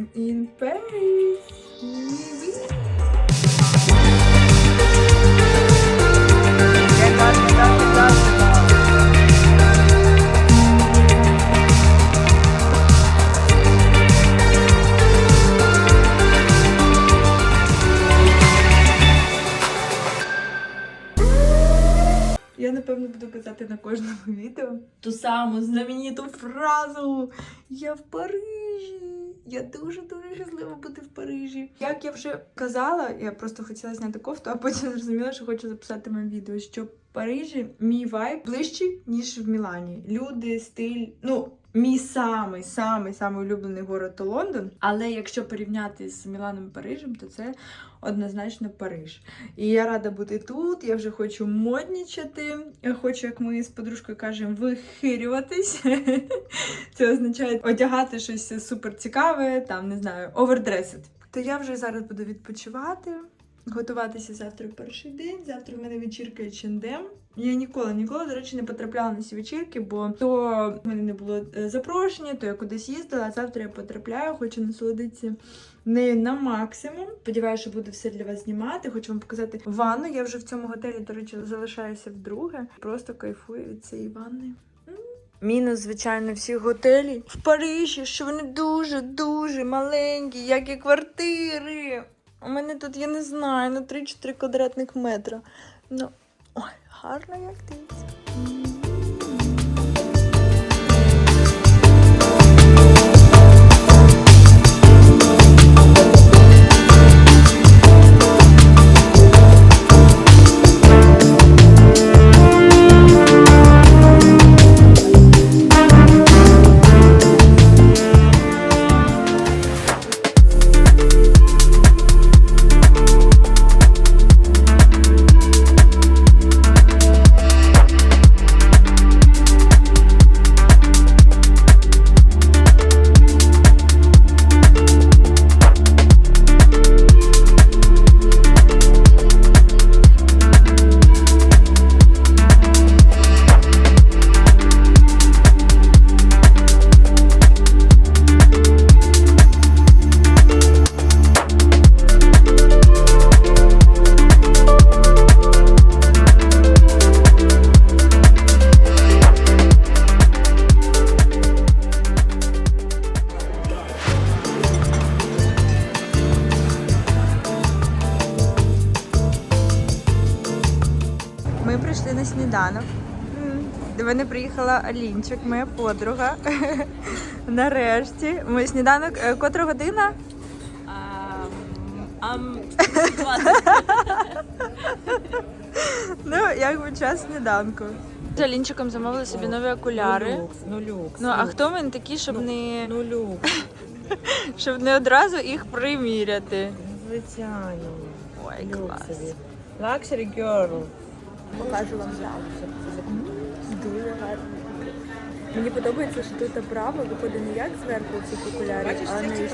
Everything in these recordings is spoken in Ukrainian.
I'm in Paris. Я напевно буду казати на кожному відео ту саму знамениту фразу Я в Парижі. Я дуже дуже щаслива бути в Парижі. Як я вже казала, я просто хотіла зняти кофту, а потім зрозуміла, що хочу записати вам відео, що в Парижі мій вайб ближчий, ніж в Мілані. Люди, стиль, ну. Мій самий самий самий улюблений город то Лондон. Але якщо порівняти з Міланом і Парижем, то це однозначно Париж. І я рада бути тут. Я вже хочу моднічати. Я хочу, як ми з подружкою кажемо, вихирюватись. Це означає одягати щось супер цікаве, там не знаю, овердресит. То я вже зараз буду відпочивати. Готуватися завтра в перший день. Завтра в мене вечірка H&M. Я ніколи, ніколи, до речі, не потрапляла на ці вечірки, бо то в мене не було е, запрошення, то я кудись їздила, а завтра я потрапляю, хочу насолодитися нею на максимум. Сподіваюся, що буду все для вас знімати. Хочу вам показати ванну. Я вже в цьому готелі, до речі, залишаюся вдруге. Просто кайфую від цієї ванни. Мінус, звичайно, всіх готелів в Парижі, що вони дуже-дуже маленькі, як і квартири. У мене тут, я не знаю, на 3-4 квадратних метра. Ну, ой, гарно як дивиться. Приїхала Алінчик, моя подруга. Нарешті. Ми сніданок. е, Котра година? Ам, Ну, якби час сніданку. З Алінчиком замовили собі нові окуляри. ну люкс. Ну, а хто ми такі, щоб не, Ну люкс, щоб не одразу їх приміряти? звичайно. Ой, клас. Люксові. Luxury girl. Покажу вам гарно. Мені подобається, що тут оправа виходить не як зверху цих окулярів, а не Френкі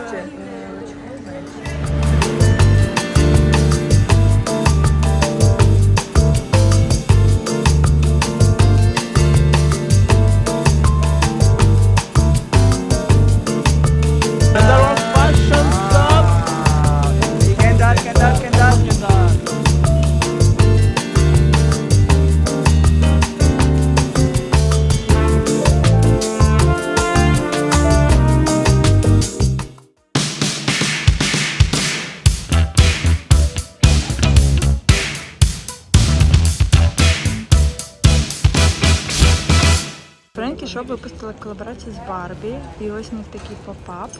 Шоп випустила колаборацію з Барбі. І ось у них такий попап.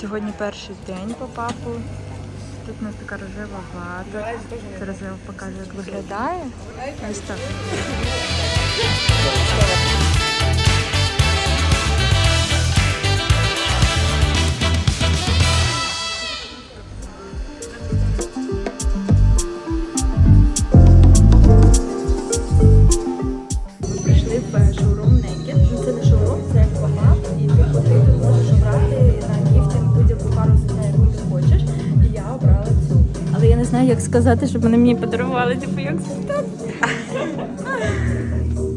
Сьогодні перший день попапу. Тут у нас така рожева вата. Зараз я вам покажу, як виглядає. Ось так. як сказати, щоб вони мені подарували, типу як сказати.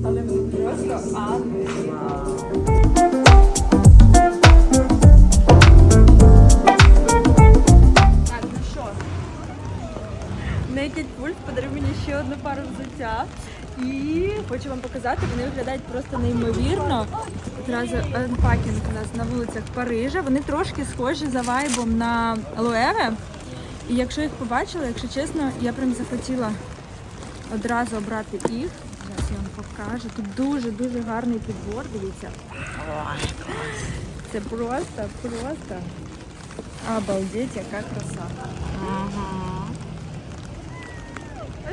Але вони просто ну що? Naked Wolf подарив мені ще одну пару взуття. І хочу вам показати, вони виглядають просто неймовірно. Одразу анпакінг у нас на вулицях Парижа. Вони трошки схожі за вайбом на Луеве. І якщо їх побачила, якщо чесно, я прям захотіла одразу обрати їх. Зараз я вам покажу. Тут дуже-дуже гарний підбор, дивіться. Це просто, просто. Обалдеть, яка краса.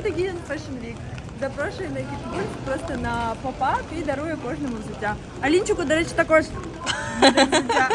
Це Гіден Fashion Week. Запрошую на Кіпкінс просто на попап і дарує кожному взуття. Алінчику, до речі, також взуття.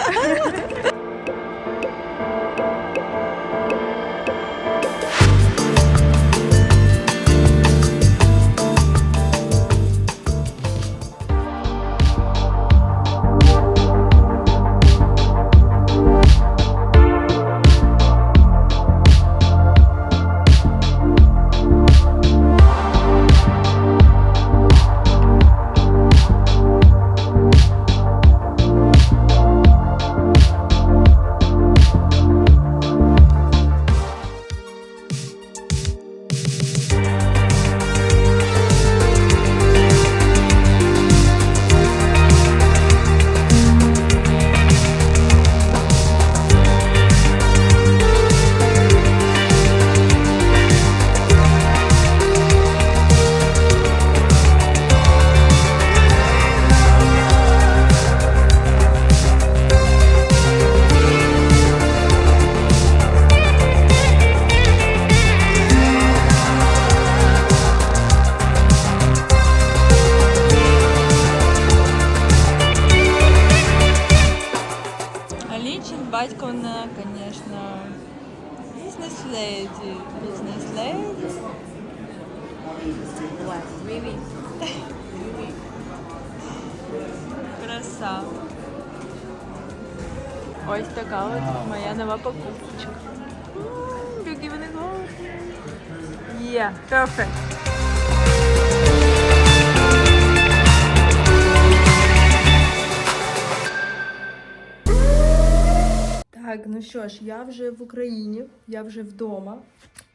Бізнес-леді. Краса. Ось така от моя нова покупочка. Які вони гарні. Є, perfect. Так, ну що ж, я вже в Україні, я вже вдома.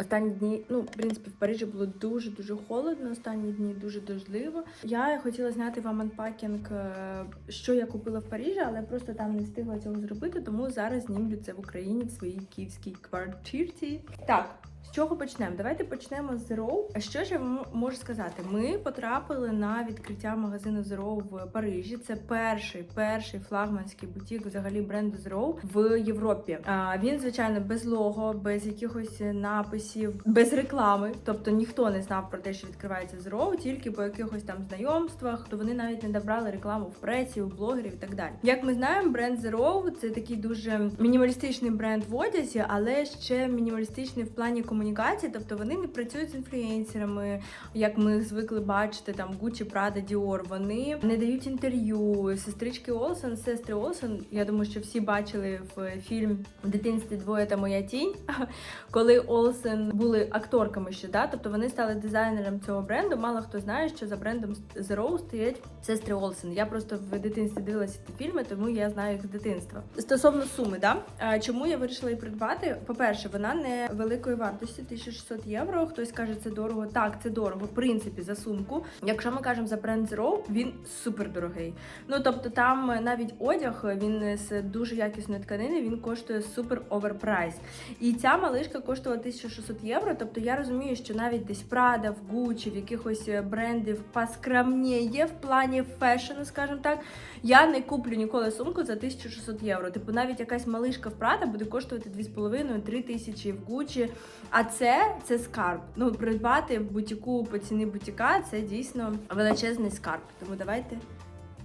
Останні дні, ну, в принципі, в Парижі було дуже-дуже холодно, останні дні дуже дождливо. Я хотіла зняти вам анпакінг, е, що я купила в Парижі, але просто там не встигла цього зробити, тому зараз знімлю це в Україні в своїй київській квартирці. Так. Чого почнемо? Давайте почнемо з Zero. Що ж я вам можу сказати? Ми потрапили на відкриття магазину Zero в Парижі. Це перший перший флагманський бутік взагалі бренду Zero в Європі. А, він, звичайно, без лого, без якихось написів, без реклами. Тобто ніхто не знав про те, що відкривається Zero, тільки по якихось там знайомствах. То вони навіть не добрали рекламу в пресі, у блогерів і так далі. Як ми знаємо, бренд Zero – це такий дуже мінімалістичний бренд в одязі, але ще мінімалістичний в плані комунікації. Тобто вони не працюють з інфлюенсерами, як ми звикли бачити там Gucci, Prada, Dior. Вони не дають інтерв'ю. Сестрички Олсен, сестри Олсен. Я думаю, що всі бачили в фільм в дитинстві двоє та моя тінь, коли Олсен були акторками ще, да? тобто вони стали дизайнером цього бренду. Мало хто знає, що за брендом Zero стоять сестри Олсен. Я просто в дитинстві дивилася ці фільми, тому я знаю їх з дитинства. Стосовно суми, да? чому я вирішила її придбати? По-перше, вона не великої вартості 1600 євро. Хтось каже, це дорого. Так, це дорого, в принципі, за сумку. Якщо ми кажемо за бренд Zero, він супер дорогий. Ну тобто, там навіть одяг він з дуже якісної тканини, він коштує супер оверпрайс. І ця малишка коштувала 1600 євро. Тобто я розумію, що навіть десь Prada, в Gucci, в якихось брендів поскромніє в плані фешену, скажімо так. Я не куплю ніколи сумку за 1600 євро. Типу, навіть якась малишка в Prada буде коштувати 2,5-3 тисячі в Gucci. А це це скарб. Ну, придбати бутіку по ціні бутіка це дійсно величезний скарб. Тому давайте.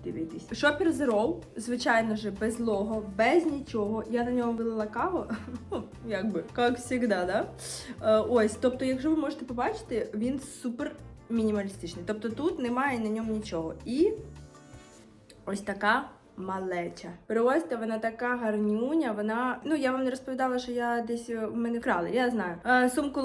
Дивитись. Шопер Zero, звичайно ж, без лого, без нічого. Я на ньому вилила каву. Ну, якби, як завжди, да? Е, ось, тобто, якщо ви можете побачити, він супер мінімалістичний. Тобто тут немає на ньому нічого. І ось така малеча. Просто вона така гарнюня. Вона, ну я вам не розповідала, що я десь е, в мене вкрали, я знаю. Е, сумку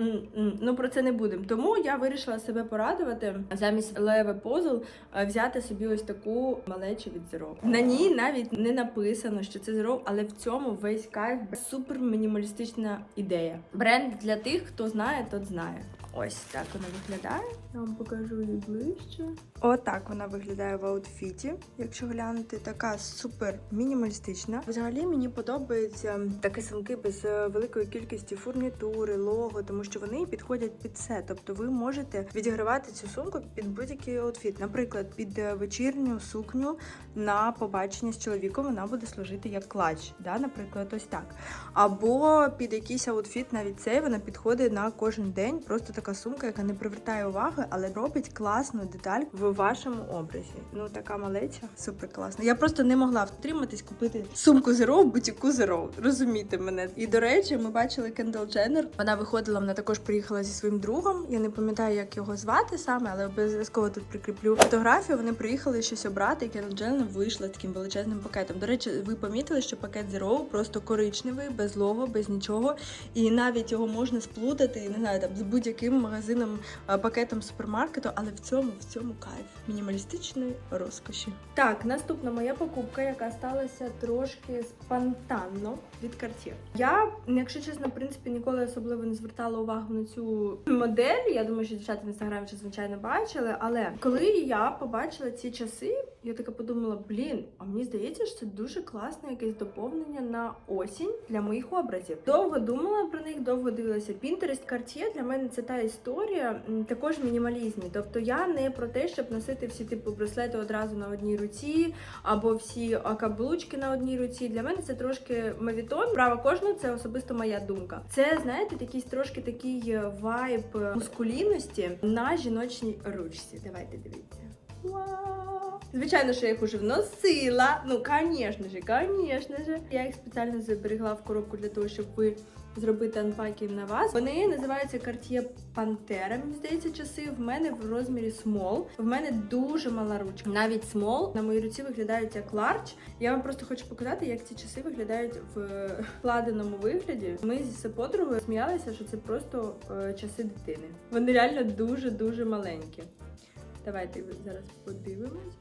м, м, ну про це не будемо. Тому я вирішила себе порадувати. Замість Леве позл е, взяти собі ось таку малечу від Zero. На ній навіть не написано, що це Zero, але в цьому весь кайф супер мінімалістична ідея. Бренд для тих, хто знає, тот знає. Ось так вона виглядає. Я вам покажу її ближче. Отак вона виглядає в аутфіті. Якщо глянути, така супер мінімалістична. Взагалі мені подобаються такі сумки без е, великої кількості фурнітури, лого, тому що вони підходять під все. Тобто ви можете відігравати цю сумку під будь-який аутфіт. Наприклад, під е, вечірню сукню на побачення з чоловіком вона буде служити як клач. Да? Наприклад, ось так. Або під якийсь аутфіт, навіть цей вона підходить на кожен день. Просто така сумка, яка не привертає уваги, але робить класну деталь в вашому образі. Ну така малеча, супер класна. Я просто не могла втриматись купити сумку Zero в бутіку Zero. Розумієте мене. І до речі, ми бачили Кендал Дженнер. Вона виходила, вона також приїхала зі своїм другом. Я не пам'ятаю, як його звати саме, але обов'язково тут прикріплю фотографію. Вони приїхали щось обрати, і Кендал Дженнер вийшла з таким величезним пакетом. До речі, ви помітили, що пакет Zero просто коричневий, без лого, без нічого. І навіть його можна сплутати, не знаю, там з будь-яким магазином, а, пакетом супермаркету, але в цьому в цьому кайф мінімалістичної розкоші. Так, наступна моя покупка, яка сталася трошки спонтанно від Cartier. Я, якщо чесно, в принципі, ніколи особливо не звертала увагу на цю модель. Я думаю, що дівчата в інстаграмі звичайно бачили. Але коли я побачила ці часи, я така подумала: блін, а мені здається, що це дуже класне якесь доповнення на осінь для моїх образів. Довго думала про них, довго дивилася. Pinterest Cartier для мене це та історія, також мінімалізмі. Тобто я не про те, щоб носити всі типу браслети одразу на одній руці, або всі каблучки на одній руці. Для мене це трошки мавітон. Право кожного це особисто моя думка. Це знаєте, якийсь трошки такий е, вайб мускулінності на жіночній ручці. Давайте дивіться. Вау! Звичайно, що я їх уже вносила. Ну, звісно ж, звісно ж. Я їх спеціально зберегла в коробку для того, щоб ви зробити анпакінг на вас. Вони називаються Cartier Pantera, мені здається, часи. В мене в розмірі small. В мене дуже мала ручка. Навіть small на моїй руці виглядають як large. Я вам просто хочу показати, як ці часи виглядають в вкладеному вигляді. Ми зі подругою сміялися, що це просто е, часи дитини. Вони реально дуже-дуже маленькі. Давайте зараз подивимось.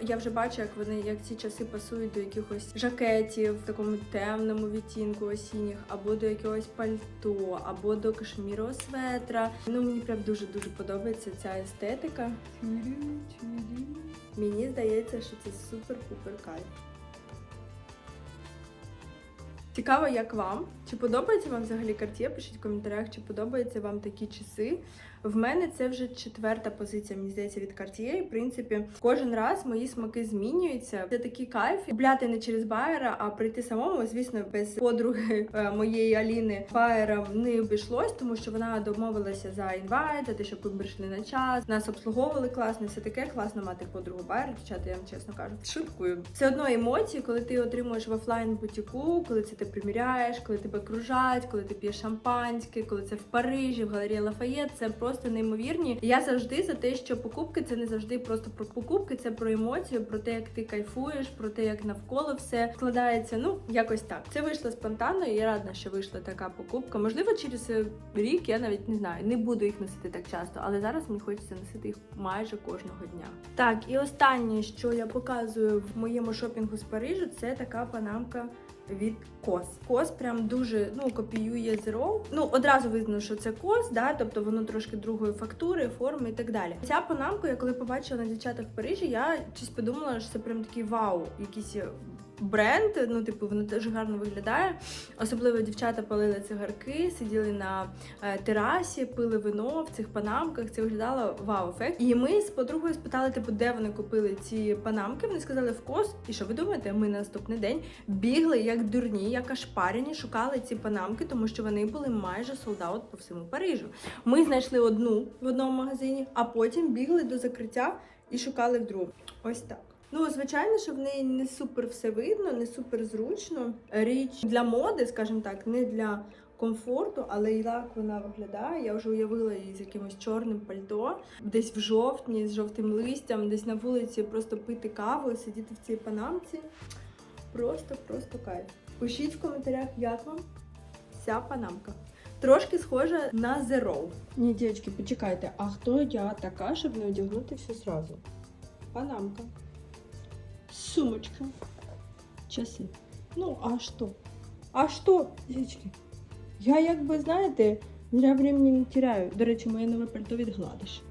Я вже бачу, як вони, як ці часи пасують до якихось жакетів в такому темному відтінку осінніх, або до якогось пальто, або до кашмірового светра. Ну мені прям дуже дуже подобається ця естетика. Мені здається, що це супер-пупер кайф. Цікаво, як вам? Чи подобається вам взагалі Cartier? Пишіть в коментарях, чи подобаються вам такі часи. В мене це вже четверта позиція, мені здається, від Cartier. І, в принципі, кожен раз мої смаки змінюються. Це такий кайф. Купляти не через байера, а прийти самому. Звісно, без подруги е, моєї Аліни байером не обійшлось, тому що вона домовилася за інвайт, за те, щоб ми прийшли на час. Нас обслуговували класно, все таке класно мати подругу байер. Дівчата, я вам чесно кажу. Шуткую. Все одно емоції, коли ти отримуєш в офлайн бутіку, коли це ти приміряєш, коли тебе кружать, коли ти п'єш шампанське, коли це в Парижі, в галереї Лафаєт, це просто неймовірні. Я завжди за те, що покупки це не завжди просто про покупки, це про емоцію, про те, як ти кайфуєш, про те, як навколо все складається. Ну якось так. Це вийшло спонтанно. і Я рада, що вийшла така покупка. Можливо, через е, рік я навіть не знаю, не буду їх носити так часто, але зараз мені хочеться носити їх майже кожного дня. Так, і останнє, що я показую в моєму шопінгу з Парижу, це така панамка від кос. Кос прям дуже ну копіює Zero. Ну одразу видно, що це кос, да, тобто воно трошки другої фактури, форми і так далі. Ця панамка, я коли побачила на дівчатах в Парижі, я щось подумала, що це прям такий вау, якийсь бренд. Ну, типу, воно теж гарно виглядає. Особливо дівчата палили цигарки, сиділи на е, терасі, пили вино в цих панамках. Це виглядало вау-ефект. І ми з подругою спитали, типу, де вони купили ці панамки. Вони сказали в кос. І що ви думаєте? Ми на наступний день бігли як дурні, як ашпарені, шукали ці панамки, тому що вони були майже солдаут по всьому Парижу. Ми знайшли одну в одному магазині, а потім бігли до закриття і шукали в другому. Ось так. Ну, звичайно, що в неї не супер все видно, не супер зручно. Річ для моди, скажімо так, не для комфорту, але як вона виглядає. Я вже уявила її з якимось чорним пальто, десь в жовтні, з жовтим листям, десь на вулиці просто пити каву, сидіти в цій панамці. Просто, просто кайф. Пишіть в коментарях, як вам ця панамка. Трошки схожа на Zero. Ні, дівчатки, почекайте, а хто я така, щоб не одягнути все зразу? Панамка. Сумочка. Часи. Ну, а що? А що, дівчатки? Я якби, знаєте, зря времени не теряю. До речі, моє нове пальто від Гладиш.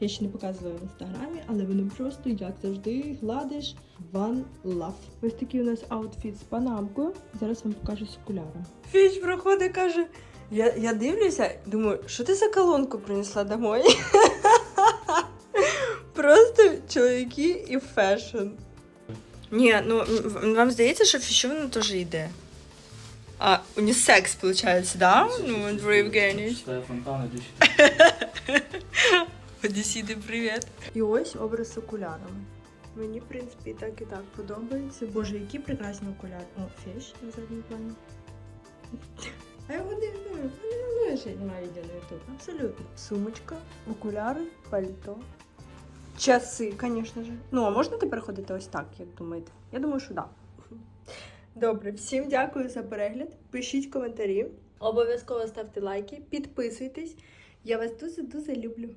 Я ще не показувала в інстаграмі, але воно просто, як завжди, гладиш One Love. Ось такий у нас аутфіт з панамкою. Зараз вам покажу з окуляром. Фіч проходить, каже. Я, я дивлюся, думаю, що ти за колонку принесла домой? Просто чоловіки і фешн. Ні, ну вам здається, що фішовно теж йде. А, унісекс, виходить, да? Ну, Андрій Євгенійович. Читаю фонтан, Одесіди, привіт. І ось образ з окулярами. Мені, в принципі, і так і так подобається. Боже, які прекрасні окуляри. О, фіш на задньому плані. А я вони вони не відео на ютуб. Абсолютно. Сумочка, окуляри, пальто. Часи, звісно ж. Ну, а можна тепер ходити ось так, як думаєте? Я думаю, що так. Да. Добре, всім дякую за перегляд. Пишіть коментарі. Обов'язково ставте лайки, підписуйтесь. Я вас дуже-дуже люблю.